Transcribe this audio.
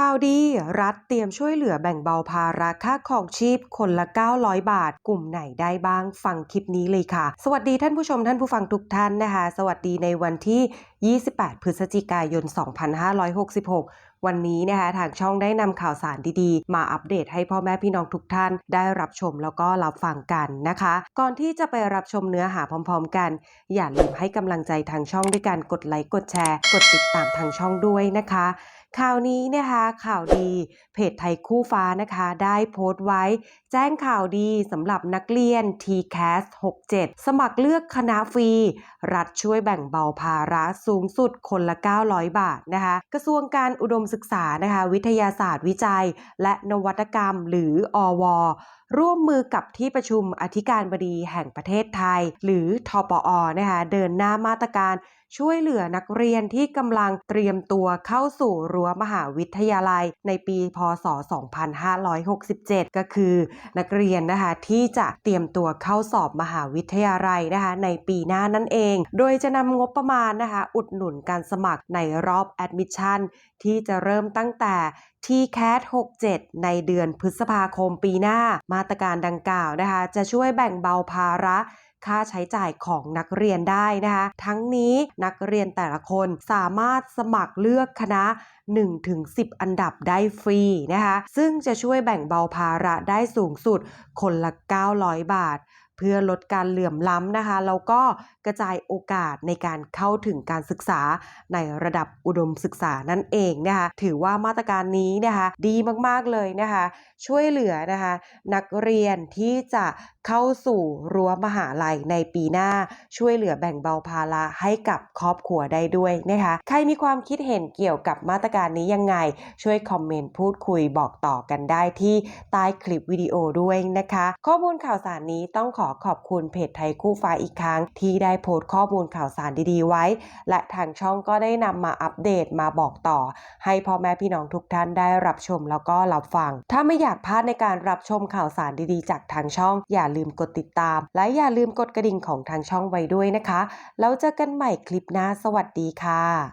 ข่าวดีรัฐเตรียมช่วยเหลือแบ่งเบาภาระค่าครองชีพคนละ 900 บาท กลุ่มไหนได้บ้างฟังคลิปนี้เลยค่ะ สวัสดีท่านผู้ชมท่านผู้ฟังทุกท่านนะคะ สวัสดีในวันที่ 28 พฤศจิกายน 2566วันนี้นะคะทางช่องได้นำข่าวสารดีๆ มาอัปเดตให้พ่อแม่พี่น้องทุกท่านได้รับชมแล้วก็รับฟังกันนะคะ ก่อนที่จะไปรับชมเนื้อหาพร้อม ๆ กัน อย่าลืมให้กำลังใจทางช่องด้วยการกดไลค์กดแชร์ กดติดตามทางช่องด้วยนะคะ ข่าวนี้นะคะข่าวดีเพจไทยคู่ฟ้านะคะ ได้โพสต์ไว้ แจ้งข่าวดีสำหรับนักเรียน TCAS 67 สมัครเลือกคณะฟรี รัฐช่วยแบ่งเบาภาระสูงสุดคนละ 900 บาทนะคะ กระทรวงการอุดมศึกษานะคะ วิทยาศาสตร์วิจัย และนวัตกรรมหรืออวร่วมมือกับที่ประชุมอธิการบดีแห่งประเทศไทย หรือทปอนะคะเดินหน้ามาตรการช่วยเหลือนักเรียนที่กำลังเตรียมตัวเข้าสู่รั้วมหาวิทยาลัยในปีพศ 2567 ก็คือ นักเรียนนะคะที่จะเตรียมตัวเข้าสอบมหาวิทยาลัยนะคะในปีหน้านั่นเอง โดยจะนำงบประมาณนะคะอุดหนุนการสมัครในรอบแอดมิชชั่นที่จะเริ่มตั้งแต่ TCAT 67 ในเดือนพฤษภาคมปีหน้า มาตรการดังกล่าวนะคะ จะช่วยแบ่งเบาภาระค่าใช้จ่ายของนักเรียนได้นะคะ ทั้งนี้นักเรียนแต่ละคนสามารถสมัครเลือกคณะ 1-10 อันดับได้ฟรีนะคะ ซึ่งจะช่วยแบ่งเบาภาระได้สูงสุดคนละ 900 บาท เพื่อลดการเหลื่อมล้ำนะคะแล้วก็กระจายโอกาสในการเข้าถึงการศึกษาในระดับอุดมศึกษานั่นเองนะคะถือว่ามาตรการนี้นะคะดีมากๆเลยนะคะช่วยเหลือนะคะนักเรียนที่จะเข้าสู่รั้วมหาลัยในปีหน้า ช่วยเหลือแบ่งเบาภาระให้กับครอบครัวได้ด้วยนะคะใครมีความคิดเห็นเกี่ยวกับมาตรการนี้ยังไง ช่วยคอมเมนต์พูดคุยบอกต่อกันได้ที่ใต้คลิปวิดีโอด้วยนะคะ ข้อมูลข่าวสารนี้ต้องขออขอบคุณเพจไทยคู่ฟ้าอีกครั้ง ที่ได้โพสต์ข้อมูลข่าวสารดีๆไว้ และทางช่องก็ได้นำมาอัปเดตมาบอกต่อ ให้พ่อแม่พี่น้องทุกท่านได้รับชมแล้วก็รับฟัง ถ้าไม่อยากพลาดในการรับชมข่าวสารดีๆ จากทางช่อง อย่าลืมกดติดตาม และอย่าลืมกดกระดิ่งของทางช่องไว้ด้วยนะคะแล้วเจอกันใหม่คลิปหน้าสวัสดีค่ะ